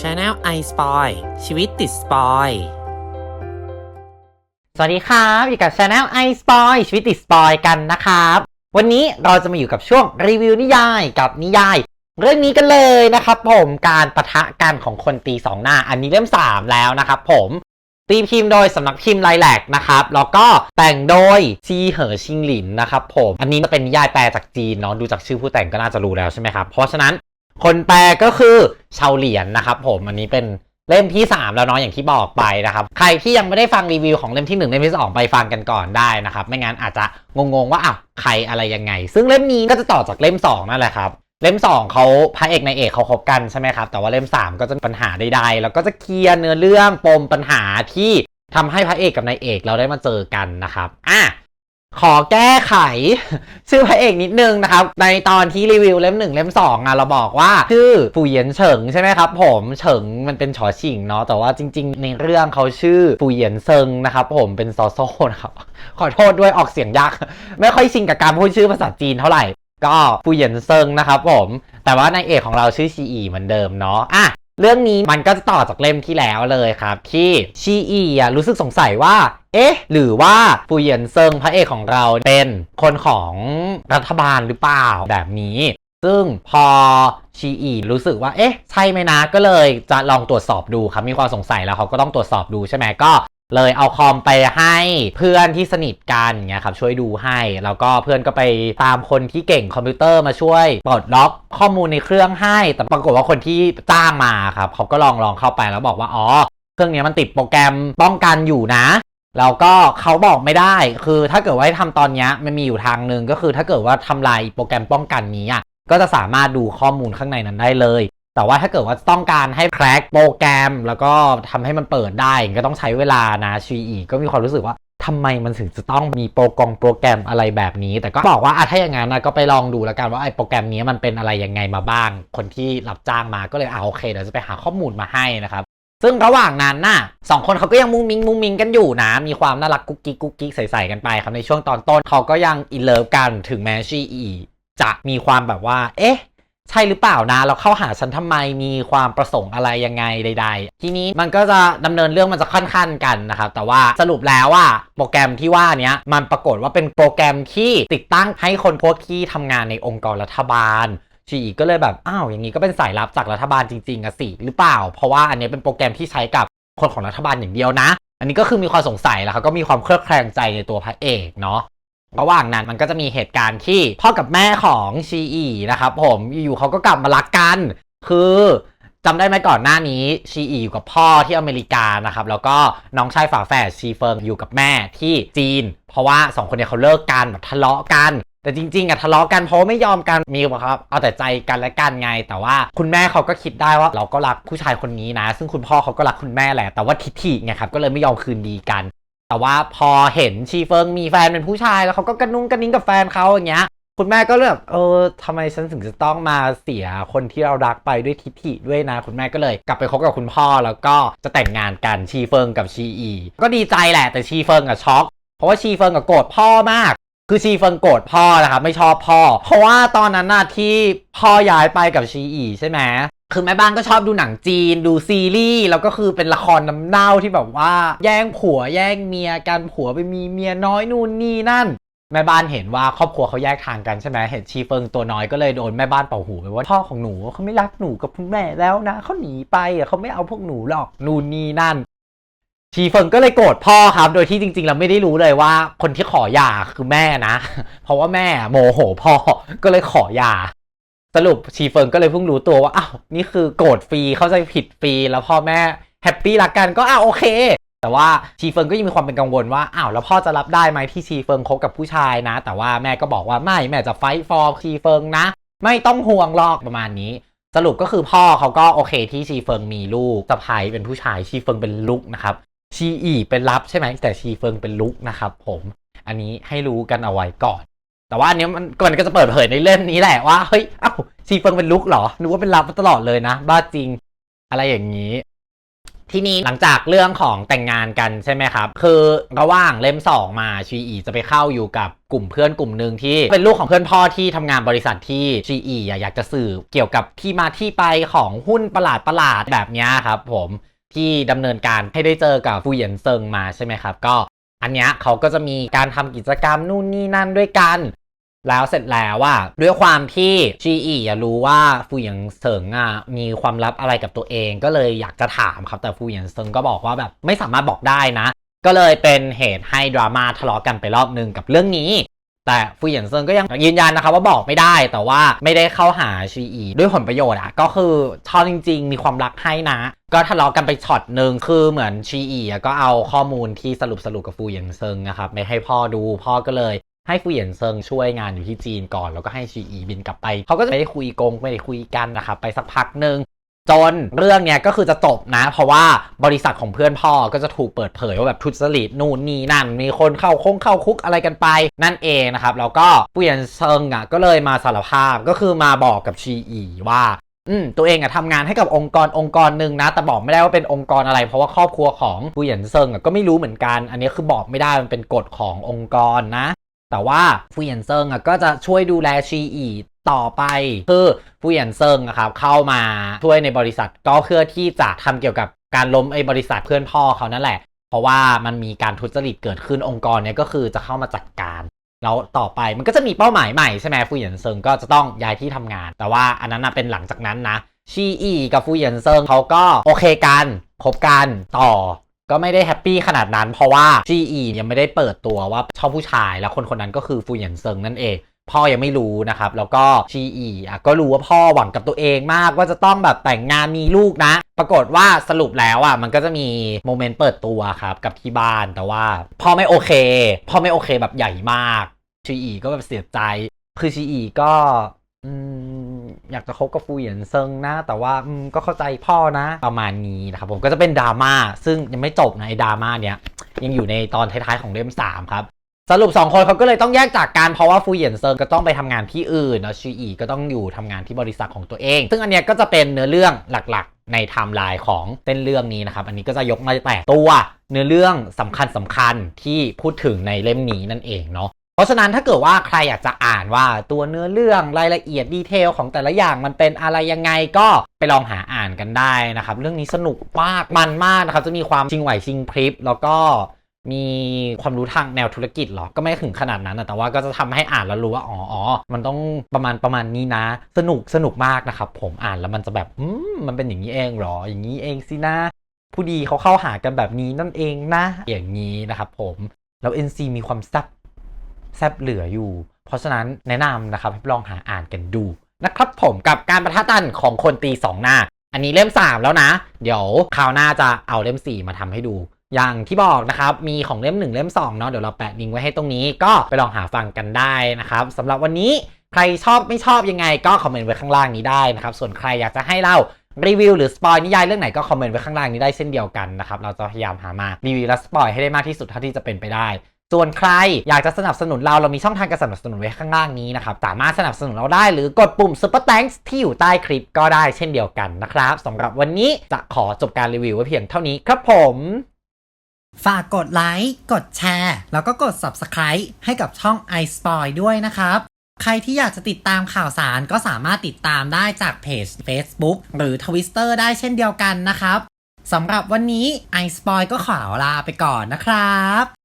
Channel i Spoil ชีวิตติดสปอยสวัสดีครับอยู่กับ Channel i Spoil ชีวิตติดสปอยกันนะครับ วันนี้เราจะมาอยู่กับช่วงรีวิวนิยายกับนิยาย เรื่องนี้กันเลยนะครับผมการประทะกันของคนตีสองหน้า อันนี้เล่ม3แล้วนะครับผมตีพิมพ์โดยสำนักพิมพ์ไลแลกนะครับ แล้วก็แต่งโดยซีเหอชิงหลินนะครับผม อันนี้จะเป็นนิยายแปลจากจีนเนาะ ดูจากชื่อผู้แต่งก็น่าจะรู้แล้วใช่ไหมครับ เพราะฉะนั้น คนแปลก็คือชาวเหลียนนะครับผมอันนี้เป็นเล่มที่ 3 แล้วเนาะอย่างที่บอกไปนะครับ ใครที่ยังไม่ได้ฟังรีวิวของเล่มที่ 1 เล่มที่ 2 ไปฟังกันก่อนได้นะครับ ไม่งั้นอาจจะงงๆว่าอ้าวใครอะไรยังไง ซึ่งเล่มนี้ก็จะต่อจากเล่ม 2 นั่นแหละครับ เล่ม 2เขาพระเอกนายเอกเขาคบกันใช่ไหมครับ แต่ว่าเล่ม 3 ก็จะมีปัญหาใดๆแล้วก็จะเคลียร์เนื้อเรื่องปมปัญหาที่ทำให้พระเอกกับนายเอกเราได้มาเจอกันนะครับอะ ขอแก้ไข ชื่อพระเอกนิดนึงนะครับ ในตอนที่รีวิวเล่มหนึ่งเล่มสองอะเราบอกว่า ชื่อฟูเยียนเฉิงใช่ไหมครับผมเฉิงมันเป็นชอชิงเนาะแต่ว่าจริง ๆ ในเรื่องเขาชื่อฟูเยียนเซิงนะครับผมเป็นซอโซ่นะครับ ขอโทษด้วยออกเสียงยาก ไม่ค่อยชินกับการพูดชื่อภาษาจีนเท่าไหร่ ก็ฟูเยียนเซิงนะครับผมแต่ว่านายเอกของเราชื่อชีอีเหมือนเดิมเนาะอะ เรื่องนี้มันก็จะต่อจากเล่มที่แล้วเลยครับ ที่ชีอีอะรู้สึกสงสัยว่า เอ๊ะ หรือว่าฟูเยียนเซิงพระเอกของเราเป็นคนของรัฐบาลหรือเปล่าแบบนี้ ซึ่งพอชีอีรู้สึกว่าเอ๊ะ ใช่ไหมนะก็เลยจะลองตรวจสอบดูครับมีความสงสัยแล้วเขาก็ต้องตรวจสอบดูใช่ไหมก็ เลยเอาคอมไปให้เพื่อนที่สนิทกันเงี้ยครับช่วยดูให้ แล้วก็เพื่อนก็ไปตามคนที่เก่งคอมพิวเตอร์มาช่วยปลดล็อกข้อมูลในเครื่องให้ แต่ปรากฏว่าคนที่จ้างมาครับเขาก็ลองลองเข้าไปแล้วบอกว่าอ๋อเครื่องนี้มันติดโปรแกรมป้องกันอยู่นะ แล้วก็เขาบอกไม่ได้คือถ้าเกิดว่าให้ทำตอนนี้มันมีอยู่ทางหนึ่งก็คือถ้าเกิดว่าทำลายโปรแกรมป้องกันนี้อะก็จะสามารถดูข้อมูลข้างในนั้นได้เลย แต่ว่าถ้าเกิดว่าต้องการให้แคร็กโปรแกรม แล้วก็ทำให้มันเปิดได้ก็ต้องใช้เวลานะชีอีก็มีความรู้สึกว่าทำไมมันถึงจะต้องมีโปรกรองโปรแกรมอะไรแบบนี้ แต่ก็บอกว่าถ้าอย่างนั้นนะก็ไปลองดูแล้วกันว่าไอ้โปรแกรมนี้มันเป็นอะไรยังไงมาบ้าง คนที่รับจ้างมาก็เลยเอาโอเคเดี๋ยวจะไปหาข้อมูลมาให้นะครับซึ่งระหว่างนั้นน่ะสองคนเขาก็ยังมุ้งมิงมุ้งมิงกันอยู่นะ มีความน่ารักกุ๊กกิ๊กกุ๊กกิ๊กใส่ๆกันไปครับในช่วงตอนต้นเขาก็ยังอินเลิฟกันถึงแม้ชีอีจะมีความแบบว่า เอ๊ะ ใช่หรือเปล่านะ เราเข้าหาฉันทำไมมีความประสงค์อะไรยังไงใด ๆ ทีนี้มันก็จะดำเนินเรื่องมันจะค่อนๆกันนะครับ แต่ว่าสรุปแล้วว่าโปรแกรมที่ว่าเนี้ยมันปรากฏว่าเป็นโปรแกรมที่ติดตั้งให้คนพวกที่ทำงานในองค์กรรัฐบาลชีอีก็เลยแบบอ้าวอย่างนี้ก็เป็นสายลับจากรัฐบาลจริงๆอะสิหรือเปล่า เพราะว่าอันนี้เป็นโปรแกรมที่ใช้กับคนของรัฐบาลอย่างเดียวนะ อันนี้ก็คือมีความสงสัยแล้วเขาก็มีความเครือบแคลงใจในตัวพระเอกเนาะ ระหว่างนั้นมันก็จะมีเหตุการณ์ที่พ่อกับแม่ของชีอีนะครับผมอยู่เขาก็กลับมารักกัน คือจำได้ไหมก่อนหน้านี้ชีอีอยู่กับพ่อที่อเมริกานะครับแล้วก็น้องชายฝาแฝดชีเฟิงอยู่กับแม่ที่จีน เพราะว่าสองคนเนี้เขาเลิกกันแบบทะเลาะกันแต่จริงๆอะทะเลาะกันเพราะไม่ยอมกันมีแบบครับเอาแต่ใจกันและกันไง แต่ว่าคุณแม่เขาก็คิดได้ว่าเราก็รักผู้ชายคนนี้นะ ซึ่งคุณพ่อเขาก็รักคุณแม่แหละแต่ว่าทิฐิไงครับก็เลยไม่ยอมคืนดีกัน แต่ว่าพอเห็นชีเฟิงมีแฟนเป็นผู้ชายแล้วเขาก็กระนุ้งกระนิ้งกับแฟนเขาอย่างเงี้ย คุณแม่ก็เลยแบบเออทำไมฉันถึงจะต้องมาเสียคนที่เรารักไปด้วยทิฐิด้วยนะ คุณแม่ก็เลย กลับไปคบกับคุณพ่อแล้วก็จะแต่งงานกันชีเฟิงกับชีอี ก็ดีใจแหละแต่ชีเฟิงอะช็อก เพราะว่าชีเฟิงกับโกรธพ่อมาก คือชีเฟิงโกรธพ่อนะครับไม่ชอบพ่อ เพราะว่าตอนนั้นน่ะที่พ่อย้ายไปกับชีอีใช่ไหม คือแม่บ้านก็ชอบดูหนังจีน ดูซีรีส์แล้วก็คือเป็นละครน้ำเน่าที่แบบว่า แย่งผัวแย่งเมียกันผัวไปมีเมียน้อยนู่นนี่นั่น แม่บ้านเห็นว่าครอบครัวเขาแยกทางกันใช่ไหมเห็นชีเฟิงตัวน้อยก็เลยโดนแม่บ้านเป่าหูไปว่าพ่อของหนูเขาไม่รักหนูกับคุณแม่แล้วนะเขาหนีไปเขาไม่เอาพวกหนูหรอกนู่นนี่นั่น ชีเฟิงก็เลยโกรธพ่อครับโดยที่จริงๆเราไม่ได้รู้เลยว่า คนที่ขอหย่าคือแม่นะ เพราะว่าแม่โมโหพ่อก็เลยขอหย่า สรุปชีเฟิงก็เลยเพิ่งรู้ตัวว่าอ้าวนี่คือโกรธฟรีเข้าใจผิดฟรีแล้วพ่อแม่แฮปปี้รักกันก็อ้าวโอเค แต่ว่าชีเฟิงก็ยังมีความเป็นกังวลว่าอ้าวแล้วพ่อจะรับได้ไหมที่ชีเฟิงคบกับผู้ชายนะ แต่ว่าแม่ก็บอกว่าไม่แม่จะไฟฟอร์ชีเฟิงนะ ไม่ต้องห่วงหรอกประมาณนี้ สรุปก็คือพ่อเขาก็โอเคที่ชีเฟิงมีลูกสะใภ้เป็นผู้ชายชีเฟิงเป็นลูกนะครับชีอีเป็นรับใช่ไหมแต่ชีเฟิงเป็นลุกนะครับผมอันนี้ให้รู้กันเอาไว้ก่อน แต่ว่าอันนี้มันมันก็จะเปิดเผยในเล่มนี้แหละว่าเฮ้ยเอ้า ชีเฟิงเป็นลุกเหรอนึกว่าเป็นรับมาตลอดเลยนะ บ้าจริงอะไรอย่างนี้ ทีนี้หลังจากเรื่องของแต่งงานกันใช่ไหมครับ คือระหว่างเล่ม2มาชีอีจะไปเข้าอยู่กับกลุ่มเพื่อนกลุ่มหนึ่งที่เป็นลูกของเพื่อนพ่อที่ทำงานบริษัทที่ชีอีอยากจะสืบเกี่ยวกับที่มาที่ไปของหุ้นประหลาดประหลาดแบบนี้ครับ ผมที่ดำเนินการให้ได้เจอกับฟูเหยียนเซิงมาใช่ไหมครับ ก็อันนี้เขาก็จะมีการทำกิจกรรมนู่นนี่นั่นด้วยกัน แล้วเสร็จแล้วว่าด้วยความที่ชีอีอะรู้ว่าฟูหยียงเซิงอะมีความลับอะไรกับตัวเอง ก็เลยอยากจะถามครับแต่ฟูหยียงเซิงก็บอกว่าแบบไม่สามารถบอกได้นะ ก็เลยเป็นเหตุให้ดราม่าทะเลาะกันไปรอบนึงกับเรื่องนี้ แต่ฟูหยียนเซิงก็ยังยืนยันนะครับว่าบอกไม่ได้แต่ว่าไม่ได้เข้าหาชีอีด้วยผลประโยชน์อะก็คือชอบจริง ๆ มีความรักให้นะ ก็ทะเลาะกันไปช็อตหนึ่งคือเหมือนชีอีก็เอาข้อมูลที่สรุปสรุปกับฟูหยียนเซิงนะครับไปให้พ่อดูพ่อก็เลย ให้ฟูเหยียนเซิงช่วยงานอยู่ที่จีนก่อนแล้วก็ให้ชีอีบินกลับไปเขาก็จะไม่ได้คุยกงไม่ได้คุยกันนะครับไปสักพักหนึ่งจนเรื่องเนี้ยก็คือจะจบนะ เพราะว่าบริษัทของเพื่อนพ่อก็จะถูกเปิดเผยว่าแบบทุจริตนู่นนี่นั่น มีคนเข้าคงเข้าคุกอะไรกันไป นั่นเองนะครับ แล้วก็ฟูเหยียนเซิงอะก็เลยมาสารภาพก็คือมาบอกกับชีอีว่าอืมตัวเองอะทำงานให้กับองค์กรองค์กรหนึ่งนะ แต่บอกไม่ได้ว่าเป็นองค์กรอะไร เพราะว่าครอบครัวของผู้เหยียนเซิงอะก็ไม่รู้เหมือนกัน อันนี้คือบอกไม่ได้มันเป็นกฎขององค์กรนะ แต่ว่าฟูเหยียนเซิงอะก็จะช่วยดูแลชีอีต่อไปคือฟูเหยียนเซิงอะครับเข้ามาช่วยในบริษัทก็เพื่อที่จะทำเกี่ยวกับการล้มไอ้บริษัทเพื่อนพ่อเขานั่นแหละ เพราะว่ามันมีการทุจริตเกิดขึ้นองค์กรเนี้ยก็คือจะเข้ามาจัดการแล้วต่อไปมันก็จะมีเป้าหมายใหม่ใช่ไหมฟูเหยียนเซิงก็จะต้องย้ายที่ทำงาน แต่ว่าอันนั้นนะเป็นหลังจากนั้นนะชีอีกับฟูเหยียนเซิงเขาก็โอเคกันคบกันต่อ ก็ไม่ได้แฮปปี้ขนาดนั้นเพราะว่าชีอียังไม่ได้เปิดตัวว่าชอบผู้ชาย แล้วคนคนนั้นก็คือฟูหยียนเซิงนั่นเอง พ่อยังไม่รู้นะครับ แล้วก็ชีอีอะก็รู้ว่าพ่อหวังกับตัวเองมากว่าจะต้องแบบแต่งงานมีลูกนะ ปรากฏว่าสรุปแล้วอะมันก็จะมีโมเมนต์เปิดตัวครับกับที่บ้านแต่ว่า พ่อไม่โอเค พ่อไม่โอเคแบบใหญ่มากชีอีก็แบบเสียใจคือชีอีก็ อยากจะคบกับฟูเหยียนเซิงนะ แต่ว่าอก็เข้าใจพ่อนะ ประมาณนี้นะครับผมก็จะเป็นดราม่าซึ่งยังไม่จบนะไอ้ดราม่าเนี้ยยังอยู่ในตอนท้ายๆของเล่ม3ครับสรุป 2 คนเขาก็เลยต้องแยกจากกันเพราะว่าฟูเหยียนเซิงก็ต้องไปทำงานที่อื่นแล้วชีอีก็ต้องอยู่ทำงานที่บริษัทของตัวเอง ซึ่งอันเนี้ยก็จะเป็นเนื้อเรื่องหลักๆ ในไทม์ไลน์ของเส้นเรื่องนี้นะครับ อันนี้ก็จะยกมาแต่ตัวเนื้อเรื่องสำคัญสำคัญที่พูดถึงในเล่มนี้นั่นเองเนาะ เพราะฉะนั้นถ้าเกิดว่าใครอยากจะอ่านว่าตัวเนื้อเรื่องรายละเอียดดีเทลของแต่ละอย่างมันเป็นอะไรยังไงก็ไปลองหาอ่านกันได้นะครับ เรื่องนี้สนุกมากมันมากนะครับ จะมีความชิงไหวชิงพริบแล้วก็มีความรู้ทางแนวธุรกิจหรอ ก็ไม่ถึงขนาดนั้นนะแต่ว่าก็จะทำให้อ่านแล้วรู้ว่า อ๋ออ๋อมันต้องประมาณประมาณนี้นะ สนุกสนุกมากนะครับ ผมอ่านแล้วมันจะแบบ อืม มันเป็นอย่างนี้เองหรอ อย่างนี้เองสินะ ผู้ดีเขาเข้าหากันแบบนี้นั่นเองนะ อย่างนี้นะครับผม แล้ว NC มีความแซ่บ แซบเหลืออยู่ เพราะฉะนั้นแนะนำนะครับให้ลองหาอ่านกันดูนะครับผมกับการประทะตันของคนตี 2 หน้า อันนี้เล่ม 3 แล้วนะ เดี๋ยวคราวหน้าจะเอาเล่ม 4 มาทำให้ดู อย่างที่บอกนะครับ มีของเล่ม 1 เล่ม 2 เนาะเดี๋ยวเราแปะลิงก์ไว้ให้ตรงนี้ก็ไปลองหาฟังกันได้นะครับสำหรับวันนี้ใครชอบไม่ชอบยังไงก็คอมเมนต์ไว้ข้างล่างนี้ได้นะครับส่วนใครอยากจะให้เรารีวิวหรือสปอยนิยายเรื่องไหนก็คอมเมนต์ไว้ข้างล่างนี้ได้เช่นเดียวกันนะครับเราจะพยายามหามารีวิวและสปอยให้ได้มากที่สุดเท่าที่จะเป็นไปได้ ส่วนใครอยากจะสนับสนุนเราเรามีช่องทางการสนับสนุนไว้ข้างล่างนี้นะครับ สามารถสนับสนุนเราได้หรือกดปุ่ม Super Thanks ที่อยู่ใต้คลิปก็ได้เช่นเดียวกันนะครับสำหรับวันนี้จะขอจบการรีวิวไว้เพียงเท่านี้ครับผมฝากกดไลค์ กดแชร์ แล้วก็กด Subscribe ให้กับช่อง iSpoil ด้วยนะครับ ใครที่อยากจะติดตามข่าวสารก็สามารถติดตามได้จากเพจ Facebook หรือ Twitter ได้เช่นเดียวกันนะครับ สำหรับวันนี้ iSpoil ก็ขอลาไปก่อนนะครับ